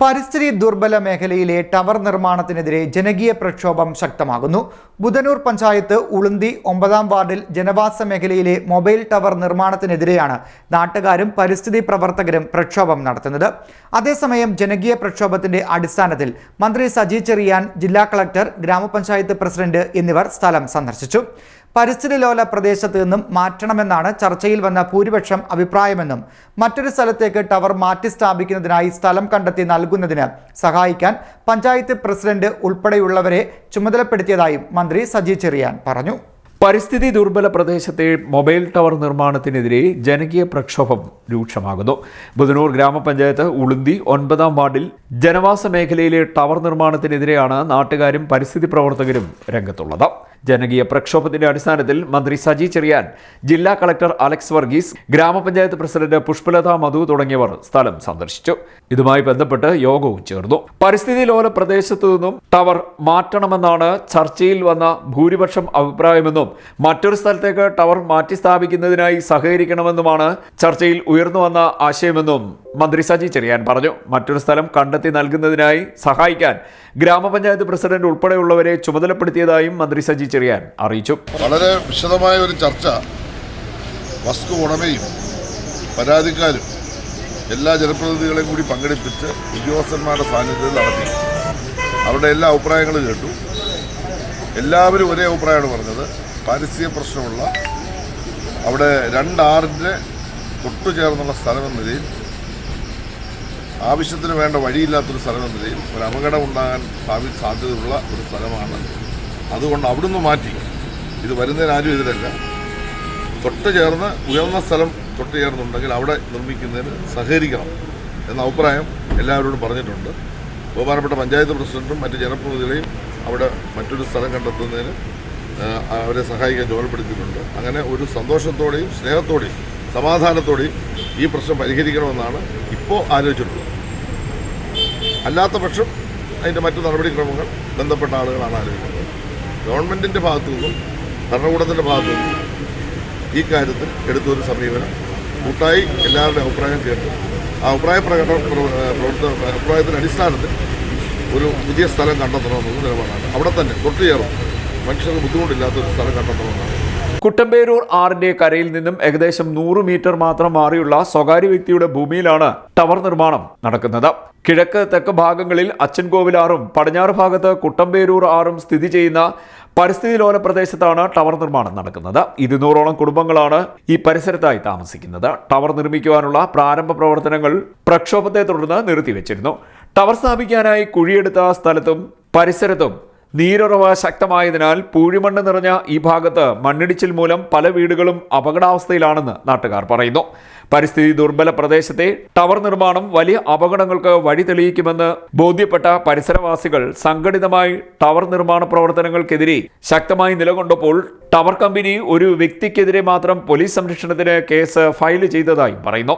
പരിസ്ഥിതി ദുർബല മേഖലയിലെ ടവർ നിർമ്മാണത്തിനെതിരെ ജനകീയ പ്രക്ഷോഭം ശക്തമാകുന്നു. ബുധനൂർ പഞ്ചായത്ത് ഉളുന്തി ഒമ്പതാം വാർഡിൽ ജനവാസ മേഖലയിലെ മൊബൈൽ ടവർ നിർമ്മാണത്തിനെതിരെയാണ് നാട്ടുകാരും പരിസ്ഥിതി പ്രവർത്തകരും പ്രക്ഷോഭം നടത്തുന്നത്. അതേസമയം ജനകീയ പ്രക്ഷോഭത്തിന്റെ അടിസ്ഥാനത്തിൽ മന്ത്രി സജി ചെറിയാൻ ജില്ലാ കളക്ടർ ഗ്രാമപഞ്ചായത്ത് പ്രസിഡന്റ് എന്നിവർ സ്ഥലം സന്ദർശിച്ചു. പരിസ്ഥിതി ലോല പ്രദേശത്ത് നിന്നും മാറ്റണമെന്നാണ് ചർച്ചയിൽ വന്ന ഭൂരിപക്ഷം അഭിപ്രായമെന്നും മറ്റൊരു സ്ഥലത്തേക്ക് ടവർ മാറ്റി സ്ഥാപിക്കുന്നതിനായി സ്ഥലം കണ്ടെത്തി നൽകുന്നതിന് സഹായിക്കാൻ പഞ്ചായത്ത് പ്രസിഡന്റ് ഉൾപ്പെടെയുള്ളവരെ ചുമതലപ്പെടുത്തിയതായും മന്ത്രി സജി ചെറിയാൻ പറഞ്ഞു. പരിസ്ഥിതി ദുർബല പ്രദേശത്തെ മൊബൈൽ ടവർ നിർമ്മാണത്തിനെതിരെ ജനകീയ പ്രക്ഷോഭം രൂക്ഷമാകുന്നു. ബുധനൂർ ഗ്രാമപഞ്ചായത്ത് ഉളുന്തി ഒൻപതാം വാർഡിൽ ജനവാസ മേഖലയിലെ ടവർ നിർമ്മാണത്തിനെതിരെയാണ് നാട്ടുകാരും പരിസ്ഥിതി പ്രവർത്തകരും രംഗത്തുള്ളത്. ജനകീയ പ്രക്ഷോഭത്തിന്റെ അടിസ്ഥാനത്തിൽ മന്ത്രി സജി ചെറിയാൻ ജില്ലാ കളക്ടർ അലക്സ് വർഗീസ് ഗ്രാമപഞ്ചായത്ത് പ്രസിഡന്റ് പുഷ്പലത മധു തുടങ്ങിയവർ സ്ഥലം സന്ദർശിച്ചു. ഇതുമായി ബന്ധപ്പെട്ട് യോഗവും ചേർന്നു. പരിസ്ഥിതി ലോല പ്രദേശത്തു നിന്നും ടവർ മാറ്റണമെന്നാണ് ചർച്ചയിൽ വന്ന ഭൂരിപക്ഷം അഭിപ്രായമെന്നും മറ്റൊരു സ്ഥലത്തേക്ക് ടവർ മാറ്റി സ്ഥാപിക്കുന്നതിനായി സഹകരിക്കണമെന്നുമാണ് ചർച്ചയിൽ ഉയർന്നു വന്ന ആശയമെന്നും മന്ത്രി സജി ചെറിയാൻ പറഞ്ഞു. മറ്റൊരു സ്ഥലം കണ്ടെത്തി നൽകുന്നതിനായി സഹായിക്കാൻ ഗ്രാമപഞ്ചായത്ത് പ്രസിഡന്റ് ഉൾപ്പെടെയുള്ളവരെ ചുമതലപ്പെടുത്തിയതായും മന്ത്രി സജി ചെറിയാൻ അറിയിച്ചു. വളരെ വിശദമായ ഒരു ചർച്ച വസ്തു ഉടമയും പരാതിക്കാരും എല്ലാ ജനപ്രതിനിധികളെയും കൂടി പങ്കെടുപ്പിച്ച് ഉദ്യോഗസ്ഥന്മാരുടെ സാന്നിധ്യത്തിൽ നടത്തി. അവരുടെ എല്ലാ അഭിപ്രായങ്ങളും കേട്ടു. എല്ലാവരും ഒരേ അഭിപ്രായമാണ് പറഞ്ഞത്. പാരിസ്ഥിതിക പ്രശ്നമുള്ള അവിടെ രണ്ടാറിന്റെ തൊട്ടു ചേർന്നുള്ള സ്ഥലമെന്ന നിലയിൽ ആവശ്യത്തിന് വേണ്ട വഴിയില്ലാത്തൊരു സ്ഥലമെന്ന നിലയിൽ ഒരു അപകടം ഉണ്ടാകാൻ ഭാവി സാധ്യതയുള്ള ഒരു സ്ഥലമാണ്. അതുകൊണ്ട് അവിടുന്ന് മാറ്റി. ഇത് വരുന്നതിന് ആരും ഇതിലല്ല തൊട്ട് ചേർന്ന് ഉയർന്ന സ്ഥലം തൊട്ട് ചേർന്നുണ്ടെങ്കിൽ അവിടെ നിർമ്മിക്കുന്നതിന് സഹകരിക്കണം എന്ന അഭിപ്രായം എല്ലാവരോടും പറഞ്ഞിട്ടുണ്ട്. ബഹുമാനപ്പെട്ട പഞ്ചായത്ത് പ്രസിഡന്റും മറ്റ് ജനപ്രതിനിധികളെയും അവിടെ മറ്റൊരു സ്ഥലം കണ്ടെത്തുന്നതിന് അവരെ സഹായിക്കാൻ ചുമതലപ്പെടുത്തിയിട്ടുണ്ട്. അങ്ങനെ ഒരു സന്തോഷത്തോടെയും സ്നേഹത്തോടെയും സമാധാനത്തോടെയും ഈ പ്രശ്നം പരിഹരിക്കണമെന്നാണ് ഇപ്പോൾ ആലോചിച്ചിട്ടുള്ളത്. അല്ലാത്ത പക്ഷം അതിന്റെ മറ്റു നടപടിക്രമങ്ങൾ ബന്ധപ്പെട്ട ആളുകളാണ് ആലോചിക്കുന്നത്. ഗവൺമെന്റിന്റെ ഭാഗത്തു നിന്നും ഭരണകൂടത്തിന്റെ ഭാഗത്തു നിന്നും ഈ കാര്യത്തിൽ എടുത്തൊരു സമീപനം. കൂട്ടായി എല്ലാവരുടെയും അഭിപ്രായം കേട്ട് ആ അഭിപ്രായ പ്രകടന പ്രവർത്തന അഭിപ്രായത്തിന്റെ അടിസ്ഥാനത്തിൽ ഒരു പുതിയ സ്ഥലം കണ്ടെത്തണമെന്നുള്ള നിലപാടാണ്. അവിടെ തന്നെ തൊട്ട് ചേർന്ന് മനുഷ്യർക്ക് ബുദ്ധിമുട്ടില്ലാത്തൊരു സ്ഥലം കണ്ടെത്തണമെന്നാണ്. കുട്ടമ്പേരൂർ ആറിന്റെ കരയിൽ നിന്നും ഏകദേശം നൂറ് മീറ്റർ മാത്രം മാറിയുള്ള സ്വകാര്യ വ്യക്തിയുടെ ഭൂമിയിലാണ് ടവർ നിർമ്മാണം നടക്കുന്നത്. കിഴക്ക് തെക്ക് ഭാഗങ്ങളിൽ അച്ചൻകോവിലാറും പടിഞ്ഞാറ് ഭാഗത്ത് കുട്ടമ്പേരൂർ ആറും സ്ഥിതി ചെയ്യുന്ന പരിസ്ഥിതി ലോല പ്രദേശത്താണ് ടവർ നിർമ്മാണം നടക്കുന്നത്. ഇരുന്നൂറോളം കുടുംബങ്ങളാണ് ഈ പരിസരത്തായി താമസിക്കുന്നത്. ടവർ നിർമ്മിക്കുവാനുള്ള പ്രാരംഭ പ്രവർത്തനങ്ങൾ പ്രക്ഷോഭത്തെ തുടർന്ന് നിർത്തിവെച്ചിരുന്നു. ടവർ സ്ഥാപിക്കാനായി കുഴിയെടുത്ത സ്ഥലത്തും പരിസരത്തും നീരുറവ ശക്തമായതിനാൽ പൂഴിമണ്ണ് നിറഞ്ഞ ഈ ഭാഗത്ത് മണ്ണിടിച്ചിൽ മൂലം പല വീടുകളും അപകടാവസ്ഥയിലാണെന്ന് നാട്ടുകാർ പറയുന്നു. പരിസ്ഥിതി ദുർബല പ്രദേശത്തെ ടവർ നിർമ്മാണം വലിയ അപകടങ്ങൾക്ക് വഴി തെളിയിക്കുമെന്ന് ബോധ്യപ്പെട്ട പരിസരവാസികൾ സംഘടിതമായി ടവർ നിർമ്മാണ പ്രവർത്തനങ്ങൾക്കെതിരെ ശക്തമായി നിലകൊണ്ടപ്പോൾ ടവർ കമ്പനി ഒരു വ്യക്തിക്കെതിരെ മാത്രം പോലീസ് സംരക്ഷണത്തിന് കേസ് ഫയൽ ചെയ്തതായും പറയുന്നു.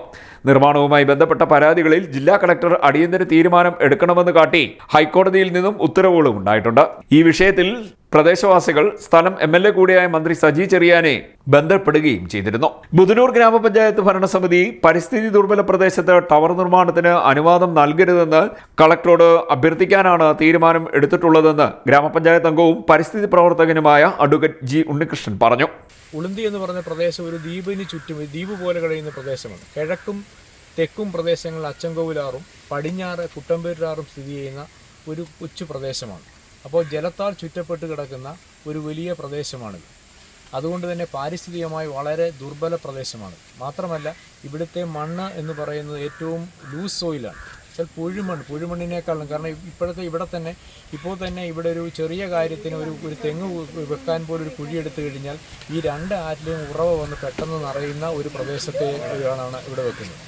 നിർമ്മാണവുമായി ബന്ധപ്പെട്ട പരാതികളിൽ ജില്ലാ കളക്ടർ അടിയന്തര തീരുമാനം എടുക്കണമെന്ന് കാട്ടി ഹൈക്കോടതിയിൽ നിന്നും ഉത്തരവുകളും ഉണ്ടായിട്ടുണ്ട്. ഈ വിഷയത്തിൽ പ്രദേശവാസികൾ സ്ഥലം എം എൽ എ കൂടിയായ മന്ത്രി സജി ചെറിയാനെ ബന്ധപ്പെടുകയും ചെയ്തിരുന്നു. ബുധനൂർ ഗ്രാമപഞ്ചായത്ത് ഭരണസമിതി പരിസ്ഥിതി ദുർബല പ്രദേശത്ത് ടവർ നിർമ്മാണത്തിന് അനുവാദം നൽകരുതെന്ന് കളക്ടറോട് അഭ്യർത്ഥിക്കാനാണ് തീരുമാനം എടുത്തിട്ടുള്ളതെന്ന് ഗ്രാമപഞ്ചായത്ത് അംഗവും പരിസ്ഥിതി പ്രവർത്തകനുമായ അഡ്വക്കേറ്റ് ജി ഉണ്ണികൃഷ്ണൻ പറഞ്ഞു. ഉളുന്തി എന്ന് പറഞ്ഞ പ്രദേശം ഒരു ദ്വീപിന് ചുറ്റും ദ്വീപ് പോലെ കഴിയുന്ന പ്രദേശമാണ്. കിഴക്കും തെക്കും പ്രദേശങ്ങളിൽ അച്ചൻകോവിലാറും പടിഞ്ഞാറ് കുട്ടമ്പേരാറും സ്ഥിതി ചെയ്യുന്ന ഒരു കൊച്ചു പ്രദേശമാണ്. അപ്പോൾ ജലത്താൽ ചുറ്റപ്പെട്ട് കിടക്കുന്ന ഒരു വലിയ പ്രദേശമാണിത്. അതുകൊണ്ട് തന്നെ പാരിസ്ഥിതികമായി വളരെ ദുർബല പ്രദേശമാണ്. മാത്രമല്ല ഇവിടുത്തെ മണ്ണ് എന്ന് പറയുന്നത് ഏറ്റവും ലൂസ് സോയിലാണ് വെച്ചാൽ പുഴുമണ്ണ് പുഴുമണ്ണിനേക്കാളും കാരണം ഇപ്പോഴത്തെ ഇവിടെ തന്നെ ഇപ്പോൾ തന്നെ ഇവിടെ ഒരു ചെറിയ കാര്യത്തിന് ഒരു ഒരു തെങ്ങ് വെക്കാൻ പോലും ഒരു കുഴി എടുത്തു കഴിഞ്ഞാൽ ഈ രണ്ട് ആറ്റിലെയും ഉറവ വന്ന് പെട്ടെന്ന് നിറയുന്ന ഒരു പ്രദേശത്തെ ആണ് ഇവിടെ വെക്കുന്നത്.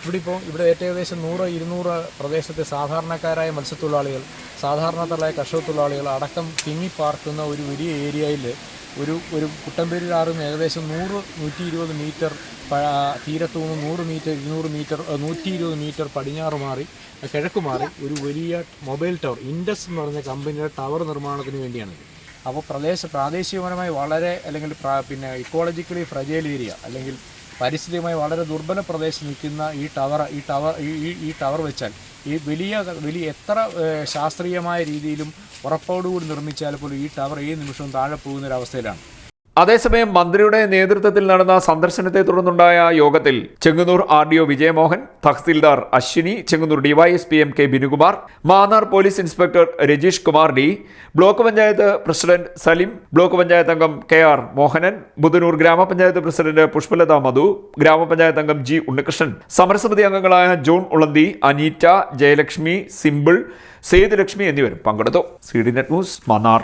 ഇവിടെ ഇപ്പോൾ ഇവിടെ ഏകദേശം നൂറ് ഇരുന്നൂറ് പ്രദേശത്തെ സാധാരണക്കാരായ മത്സ്യത്തൊഴിലാളികൾ സാധാരണക്കാരായ കർഷക തൊഴിലാളികൾ അടക്കം തിങ്ങിപ്പാർക്കുന്ന ഒരു വലിയ ഏരിയയിൽ ഒരു ഒരു കുട്ടമ്പേരിലാറും ഏകദേശം നൂറ് നൂറ്റി ഇരുപത് മീറ്റർ തീരത്തു നിന്ന് നൂറ് മീറ്റർ ഇരുന്നൂറ് മീറ്റർ നൂറ്റി ഇരുപത് മീറ്റർ പടിഞ്ഞാറ് മാറി കിഴക്ക് മാറി ഒരു വലിയ മൊബൈൽ ടവർ ഇൻഡസ് എന്ന് പറഞ്ഞ കമ്പനിയുടെ ടവർ നിർമ്മാണത്തിന് വേണ്ടിയാണിത് അപ്പോൾ പ്രദേശ പ്രാദേശികപരമായി വളരെ അല്ലെങ്കിൽ പിന്നെ ഇക്കോളജിക്കലി ഫ്രജൈൽ ഏരിയ അല്ലെങ്കിൽ പരിസ്ഥിതിയുമായി വളരെ ദുർബല പ്രദേശത്ത് നിൽക്കുന്ന ഈ ടവർ ഈ ടവർ ഈ ഈ- ഈ ടവർ വെച്ചാൽ ഈ വലിയ വലിയ എത്ര ശാസ്ത്രീയമായ രീതിയിലും ഉറപ്പോടുകൂടി നിർമ്മിച്ചാൽ പോലും ഈ ടവർ ഏത് നിമിഷവും താഴെ പോകുന്ന ഒരു അവസ്ഥയിലാണ്. അതേസമയം മന്ത്രിയുടെ നേതൃത്വത്തിൽ നടന്ന സന്ദർശനത്തെ തുടർന്നുണ്ടായ യോഗത്തിൽ Chengannur R D O Vijayamohan tahsildar Ashwini Chengannur DYSP M K Binukumar Mannar police inspector Rajeesh Kumar D block panchayat president Salim block panchayat അംഗം കെ ആർ മോഹനൻ ബുധനൂർ ഗ്രാമപഞ്ചായത്ത് പ്രസിഡന്റ് പുഷ്പലത മധു ഗ്രാമപഞ്ചായത്ത് അംഗം ജി ഉണ്ണികൃഷ്ണൻ സമരസമിതി അംഗങ്ങളായ ജോൺ ഉളന്തി അനീറ്റ ജയലക്ഷ്മി സിമ്പിൾ സേതുലക്ഷ്മി എന്നിവരും പങ്കെടുത്തു. C D net news Mannar.